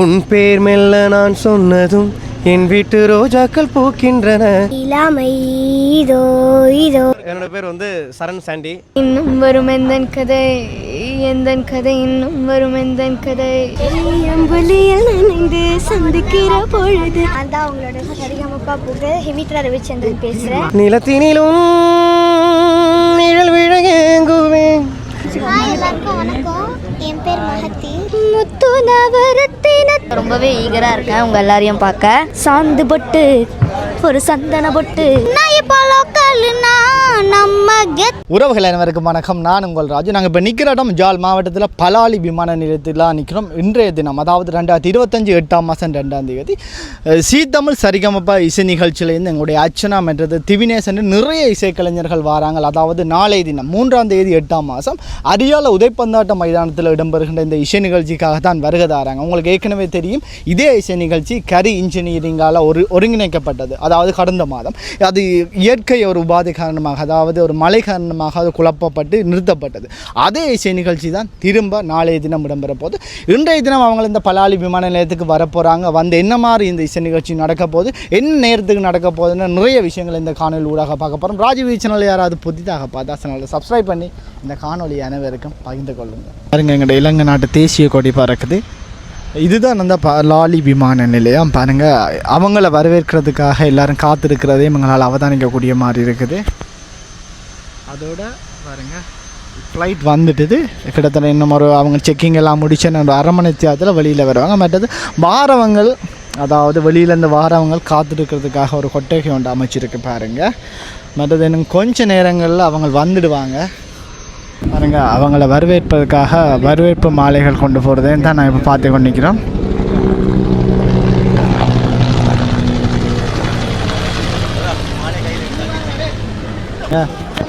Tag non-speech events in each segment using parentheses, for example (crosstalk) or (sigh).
உன் பேர் மெல்ல நான் சொன்னதும் என் வீட்டு ரோஜாக்கள் பூக்கின்றன. இளமை இதோ இதோ. என்னோட பேர் வந்து சரண் சாண்டி. இன்னும் வரும் எந்தன் கதை? எந்தன் கதை? இன்னும் வரும் எந்தன் கதை? எம்புலியில் நினைந்து சந்திக்கிற பொழுது. நான் தான் உங்களோட சரிகமப்பா புகு ஹெமித்ரா ரவிச்சந்திரன் பேசுகிறேன் நிலத்தினிலும் நிழல் விழகேங்குவேன் ஹாய் எல்லாருக்கும் வணக்கம். என் பேர் மகத்தி. முத்து நவரத்தின ரொம்பவே ஈகரா இருக்கேன் உங்க எல்லாரையும் பார்க்க. சாந்து பொட்டு ஒரு சந்தன பொட்டு நான் இப்போ உறவுகள் அனைவருக்கும் வணக்கம். நான் உங்கள் ராஜு. நாங்கள் இப்போ நிற்கிற இடம் ஜால் மாவட்டத்தில் பலாலி விமான நிலையத்தில் நிற்கிறோம் இன்றைய தினம் அதாவது ரெண்டாயிரத்தி இருபத்தஞ்சு எட்டாம் மாதம் ரெண்டாம் தேதி சீ தமிழ் சரிகமப்பா இசை நிகழ்ச்சியிலேருந்து எங்களுடைய அர்ச்சனா என்றது திவினேசன் நிறைய இசைக்கலைஞர்கள் வராங்க. அதாவது நாளை தினம் மூன்றாம் தேதி எட்டாம் மாதம் அரியால உதைப்பந்தாட்ட மைதானத்தில் இடம்பெறுகின்ற இந்த இசை நிகழ்ச்சிக்காக தான் வருகதாராங்க உங்களுக்கு ஏற்கனவே தெரியும் இதே இசை நிகழ்ச்சி கரி இன்ஜினியரிங்கால் ஒரு ஒருங்கிணைக்கப்பட்டது. அதாவது கடந்த மாதம் அது இயற்கை ஒரு உபாதை காரணமாக அதாவது ஒரு மழை காரணமாக அது குழப்பப்பட்டு நிறுத்தப்பட்டது. அதே இசை நிகழ்ச்சி தான் திரும்ப நாளைய தினம் இடம்பெற போது இன்றைய தினம் அவங்க இந்த பலாலி விமான நிலையத்துக்கு வரப்போகிறாங்க வந்து என்ன மாதிரி இந்த இசை நிகழ்ச்சி நடக்க போகுது என்ன நேரத்துக்கு நடக்க போகுதுன்னு நிறைய விஷயங்கள் இந்த காணொலி ஊடாக பார்க்க போகிறோம் ராஜீவ் சேனல் யாராவது புதிதாக பார்த்தா சேனலில் சப்ஸ்கிரைப் பண்ணி இந்த காணொலி அனைவருக்கும் பகிர்ந்து கொள்ளுங்கள். பாருங்க எங்களோட இலங்கை நாட்டு தேசிய கொடி பறக்குது. இதுதான் அந்த லாலி விமான நிலையம். பாருங்கள் அவங்கள வரவேற்கிறதுக்காக எல்லாரும் காத்திருக்கிறதையும் இவங்களால் அவதானிக்கக்கூடிய மாதிரி இருக்குது. அதோட பாருங்க ஃப்ளைட் வந்துட்டுது. கிட்டத்தட்ட இன்னும் ஒரு அவங்க செக்கிங் எல்லாம் முடிச்சு ஒரு அரை மணி நேரத்தில் வெளியில் வருவாங்க. மற்றது வாரவங்கள் அதாவது வெளியிலேருந்து வாரவங்கள் காத்திருக்கிறதுக்காக ஒரு கொட்டகை ஒன்று அமைச்சிருக்கு பாருங்கள் மற்றது இன்னும் கொஞ்ச நேரங்களில் அவங்க வந்துடுவாங்க. பாருங்க அவங்கள வரவேற்பதற்காக வரவேற்பு மாலைகள் கொண்டு போகிறதுன்னு தான் நான் இப்போ பார்த்து கொண்டு நிற்கிறோம்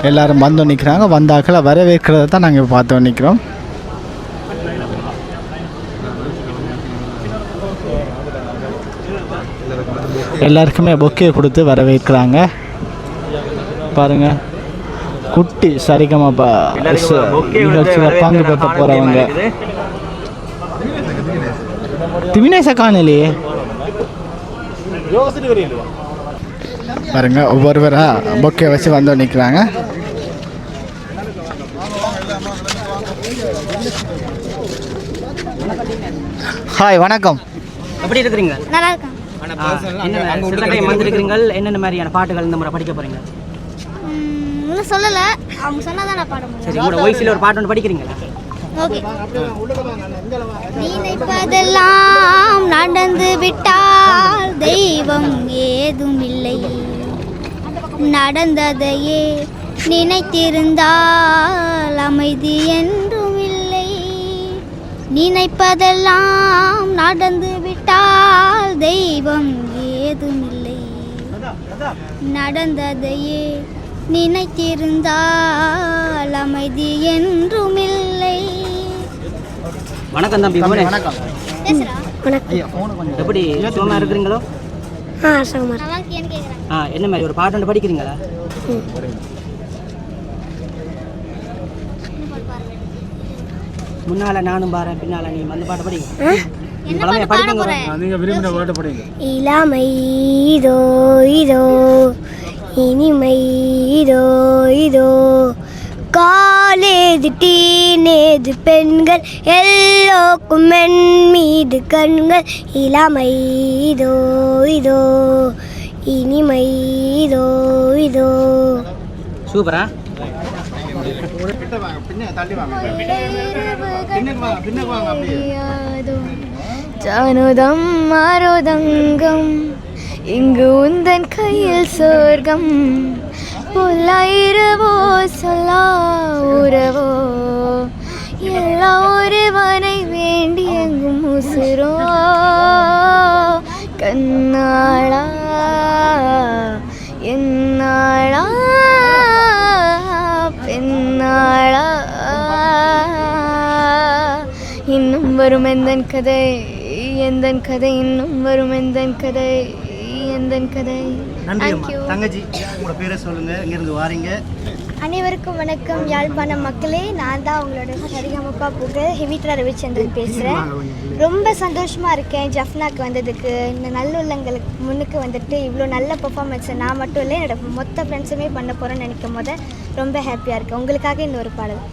எல்லாரும் வந்து நிற்கிறாங்க வந்தாக்களை வரவேற்கிறத தான் நாங்கள் இப்போ பார்த்து நிற்கிறோம் எல்லாருக்குமே பொக்கையை கொடுத்து வரவேற்கிறாங்க. பாருங்கள் குட்டி சரிகமாப்பா நிகழ்ச்சியில் பங்கு பெற்ற போகிறவங்க திவினேச காணலையே பாருங்க ஒவ்வொருவராக பொக்கே வச்சு வந்து நிற்கிறாங்க ஹாய் வணக்கம். எப்படி இருக்கிறீங்க? நல்லா இருக்கேன். என்னென்ன மாதிரியான பாட்டுகள் இந்த முறை படிக்க போறீங்க? இன்னும் சொல்லலை. அவங்க சொன்னாதான் நான் பாட முடியும். சரி உங்களோட ஒரு பாட்டு ஒன்று படிக்கிறீங்களா? ஓகே. நடந்து விட்டால் தெய்வம் ஏதும் இல்லை. நடந்ததையே நினைத்திருந்தால் அமைதி என்றும் இல்லை. நினைப்பதெல்லாம் நடந்து விட்டால் தெய்வம் ஏதும் இல்லை. நடந்ததையே நினைத்திருந்தால் அமைதி என்றும் இல்லை வணக்கம் தம்பி. வணக்கம். எப்படி சுகமா இருக்கிறீங்களோ? ஆ கேட்குறேன் ஆ என்ன மாதிரி ஒரு பாட்டு படிக்கிறீங்களா? முன்னால நானும் பாறேன் பின்னால நீ அந்த பாட்டு படிங்க நீங்க பழமையா படிப்பீங்க இளமை இதோ இதோ இனிமை இதோ. இதோ காலேஜ் டீனேஜ் பெண்கள் எல்லோருக்கும் என் மீது கண்கள் இளமை இதோ. இதோ இனிமை இதோ. இதோ சூப்பரா? ஜானுதம் மாரோதங்கம் இங்கு உந்தன் கையில் சொர்க்கம். பொல்லாயிரவோ சொல்லா உறவோ எல்லா ஒருவனை வேண்டி எங்கும் உசுரோ. கண்ணாளா என்னாளா பெண்ணாளா. இன்னும் வரும் எந்தன் கதை எந்தன் கதை இன்னும் வரும் எந்தன் கதை. எந்தன் கதை. நன்றி. தங்கச்சி உங்களோட பேரை சொல்லுங்க. இங்கேருந்து வாரீங்க? அனைவருக்கும் வணக்கம். யாழ்ப்பாணம் மக்களே நான் தான் உங்களோட சரிகமப்பா புக ஹெமித்ரா ரவிச்சந்திரன் பேசுகிறேன் ரொம்ப சந்தோஷமாக இருக்கேன். ஜஃப்னாக்கு வந்ததுக்கு. இந்த நல்லுள்ளங்களுக்கு முன்னுக்கு வந்துட்டு இவ்வளோ நல்ல பெர்ஃபார்மன்ஸை நான் மட்டும் இல்லை என்னோட மொத்த ஃப்ரெண்ட்ஸுமே பண்ண போகிறேன்னு நினைக்கும் போது ரொம்ப ஹாப்பியாக இருக்கேன் உங்களுக்காக இந்த ஒரு பாடல்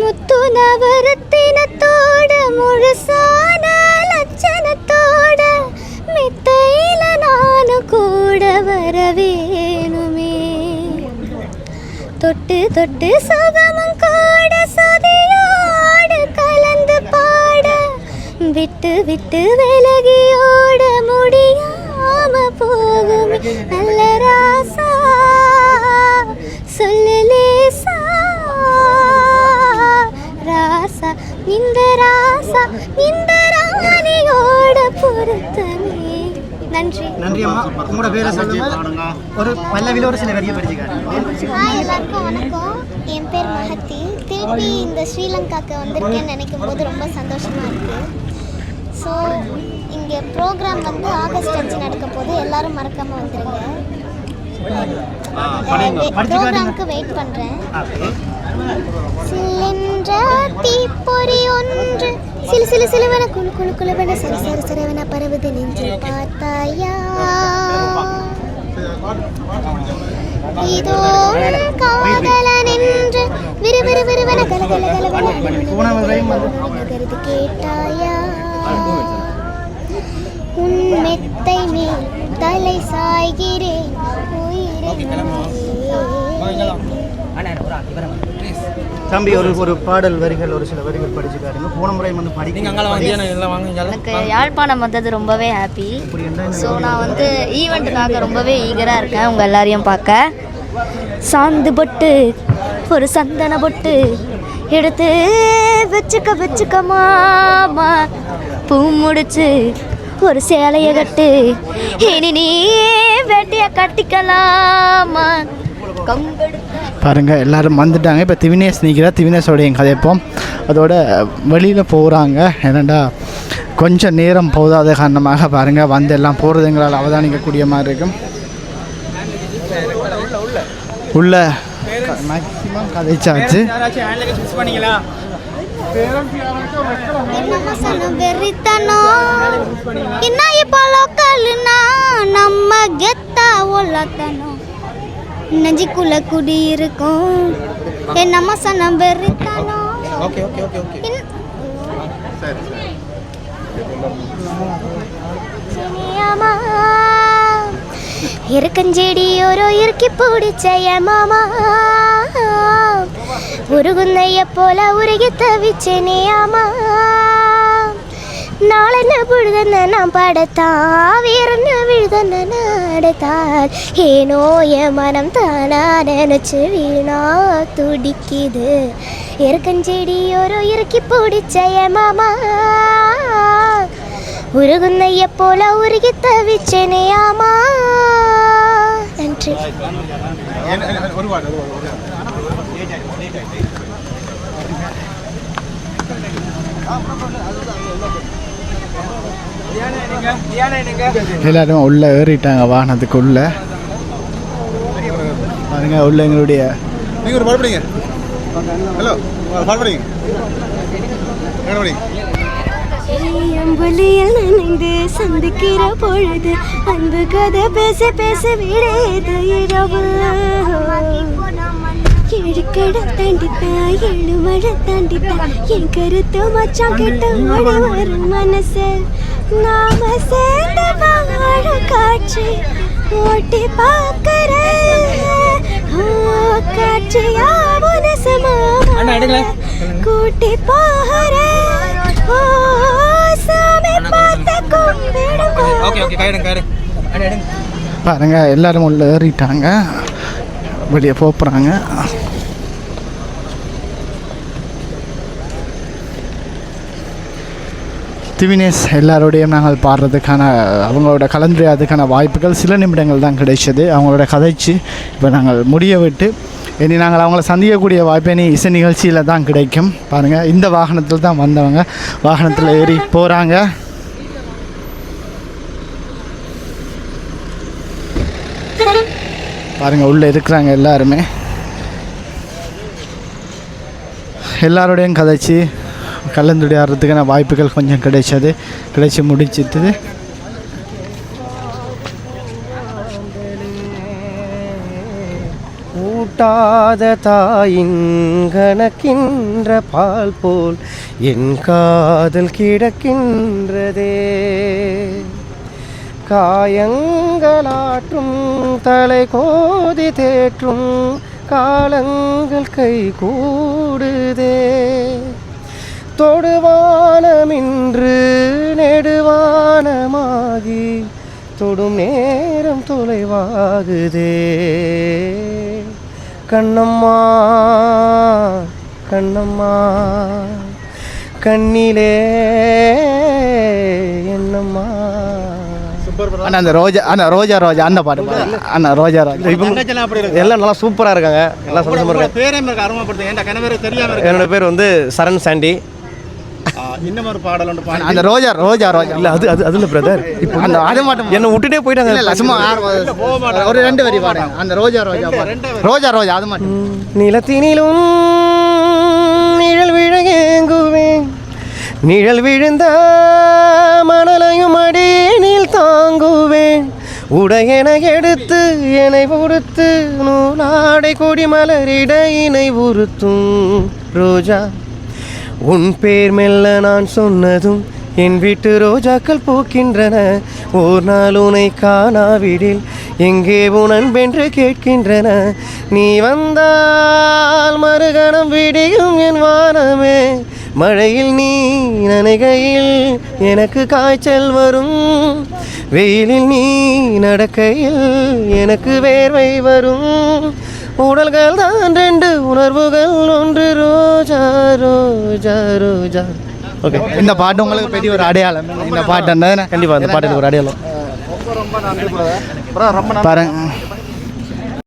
முத்து நவரத்தினத்தோட முழுசான லட்சணத்தோட மித்தையில நானும் கூட வரவேணுமே. தொட்டு தொட்டு சுகமும் கூட சதியோடு கலந்து பாட விட்டு விட்டு விலகியோட முடியாம போகும். நல்ல நன்றி அம்மா. உங்களோட பேரை சொல்லுங்க. ஒரு பல்லவியில் ஒரு சில வரியை படிச்சுக்காரு ஹாய் எல்லாருக்கும் வணக்கம். என் பேர் மஹத்தி திருப்பி இந்த ஸ்ரீலங்காக்கு வந்திருக்கேன்னு நினைக்கும் போது ரொம்ப சந்தோஷமா இருக்கு. ஸோ இங்கே ப்ரோக்ராம் வந்து ஆகஸ்ட் அஞ்சு நடக்க போது எல்லாரும் மறக்காம வந்துருங்க. ப்ரோக்ராம்க்கு வெயிட் பண்ணுறேன் சில்லென்ற தீப்பொறி ஒன்று. சிலு சிலு சிலுவன குழு குழு குழுவன சர சர சரவன பரவுது நெஞ்சு பார்த்தாயா? இதோ காதலன் என்று விறு விறு விறுவன கல கல கலவன நகருது கேட்டாயா? உன் மெத்தை மேல் தலை சாய்கிறேன். உயிரே தம்பி ஒரு ஒரு பாடல் வரிகள் ஒரு சில வரிகள் படிச்சு காட்டுங்க போன முறை வந்து படிக்க எனக்கு யாழ்ப்பாணம் வந்தது ரொம்பவே ஹாப்பி ஸோ நான் வந்து ஈவெண்ட்டுக்காக ரொம்பவே ஈகராக இருக்கேன் உங்கள் எல்லாரையும் பார்க்க. சாந்து பொட்டு ஒரு சந்தன பொட்டு எடுத்து வச்சுக்க வச்சுக்க மாமா. பூ முடிச்சு ஒரு சேலையை கட்டு. இனி நீ வெட்டிய கட்டிக்கலாமா? கம்பெடுத்த பாருங்க எல்லாரும் வந்துட்டாங்க. இப்போ திவினேஷ் நிற்கிறா திவினேஷோட என் கதைப்போம் அதோட வெளியில் போகிறாங்க என்னடா கொஞ்சம் நேரம் போதாத காரணமாக பாருங்கள் வந்து எல்லாம் போகிறது எங்களால் அவதானிக்கக்கூடிய மாதிரி இருக்கும். உள்ள மேக்ஸிமம் கதைச்சாச்சு என்ன இப்போ லோக்கல்னா நம்ம கெத்தா ஒல்லத்தனம் நெஞ்சிக்குள்ள குடி இருக்கும். என் நம்ம சனம் வெறித்தனம் ஓகே ஓகே ஓகே ஓகே. ஒரு இறுக்கி பிடிச்ச என் மாமா உருகுந்தைய போல உருகி தவிச்சேனே ஆமா நாளென்ன பொழுதென்ன நான் படத்தான் வேறென்ன விழுதென்ன நடத்தால் ஏனோ என் மனம் தானா நினைச்சு வீணா துடிக்குது. இருக்கஞ்செடி ஒரு இறுக்கி பிடிச்ச என் மாமா. உருகுந்தைய போல எல்லாரும் உள்ளே ஏறிட்டாங்க வாகனத்துக்குள்ளே. பாருங்க உள்ள எங்களுடைய நீங்கள் ஒரு பாடு படிங்க. ஹலோ பாடு படிங்க. என்ன படிங்க அம்புலியில் நனைந்து சந்திக்கிற பொழுது அன்பு கதை பேச பேச விடையது இரவு ஏழு தாண்டித்தா ஏழு மழை தாண்டித்தா என் கருத்து மச்சான் கிட்ட ஓடி வரும் மனசு நாம சேர்ந்து வாழ காட்சி ஓட்டி பார்க்கிற காட்சியா மனசமா கூட்டி போகிற சாமி பார்த்து பாருங்க எல்லாரும் உள்ள ஏறிட்டாங்க. வெளியே போகிறாங்க திவினேஷ் எல்லாரோடையும் நாங்கள் பாடுறதுக்கான அவங்களோட கலந்துரையாதுக்கான வாய்ப்புகள் சில நிமிடங்கள் தான் கிடைச்சது. அவங்களோட கதைச்சு இப்போ நாங்கள் முடிய விட்டு இனி நாங்கள் அவங்கள சந்திக்கக்கூடிய வாய்ப்பு இனி இசை நிகழ்ச்சியில் தான் கிடைக்கும். பாருங்கள் இந்த வாகனத்தில் தான் வந்தவங்க. வாகனத்தில் ஏறி போகிறாங்க பாருங்கள் உள்ளே இருக்கிறாங்க எல்லாருமே. எல்லாரோடையும் கதைச்சு கலந்துரையாடுறதுக்கான வாய்ப்புகள் கொஞ்சம் கிடைச்சது. கிடைச்சி முடிச்சிட்டு ஊட்டாத தாயின் கணக்கின்ற பால் போல் என் காதல் கிடக்கின்றதே. காயங்களாற்றும் தலை கோதி தேற்றும் காலங்கள் கை கூடுதே. தொடுவானமின்று நெடுவானமாகி தொடும் நேரம் தொலைவாகுதே. கண்ணம்மா கண்ணம்மா கண்ணிலே என்னம்மா. அண்ணா அந்த ரோஜா அண்ணா ரோஜா ரோஜா அந்த பாட்டு. அண்ணா ரோஜா ரோஜா. இருக்கு? எல்லாம் நல்லா சூப்பராக இருக்காங்க. எல்லாம் சந்தோஷமா உங்களோட இருக்காங்க. என்னோட பேர் வந்து சரண் சாண்டி. இன்னும் ஒரு பாடல் ஒன்று பாடி அந்த ரோஜா ரோஜா ரோஜா. இல்ல அது அது அதுல பிரதர் (laughs) இப்போ அந்த அது மட்டும் என்னை விட்டுட்டே போயிட்டாங்க. இல்ல, இல்ல, சும்மா (laughs) ஆறு- ஒரு ரெண்டு வரி பாடுங்க அந்த ரோஜா ரோஜா. ரோஜா ரோஜா அது மட்டும் நிலத்தினிலும் நிழல் விழ ஏங்குவேன் நிழல் விழுந்த மணலையும் அடியில் தாங்குவேன் உடையென எடுத்து என்னை பொறுத்து நூலாடை கொடி மலரிடையினை உறுத்தும். ரோஜா உன் பேர் மெல்ல நான் சொன்னதும் என் வீட்டு ரோஜாக்கள் பூக்கின்றன. ஓர் நாள் உனை காணாவிடில் எங்கே உன் கேட்கின்றன. நீ வந்தால் மறுகணம் விடியும் என் வானமே. மழையில் நீ நனைகையில் எனக்கு காய்ச்சல் வரும். வெயிலில் நீ நடக்கையில் எனக்கு வேர்வை வரும். உடல்கள் தான் ரெண்டு உணர்வுகள் ஒன்று. ரோஜா ரோஜா ரோஜா. ஓகே. இந்த பாட்டு உங்களுக்கு பெரிய ஒரு அடையாளம். இந்த பாட்டு கண்டிப்பாக அந்த பாட்டு எனக்கு ஒரு அடையாளம். பாருங்க.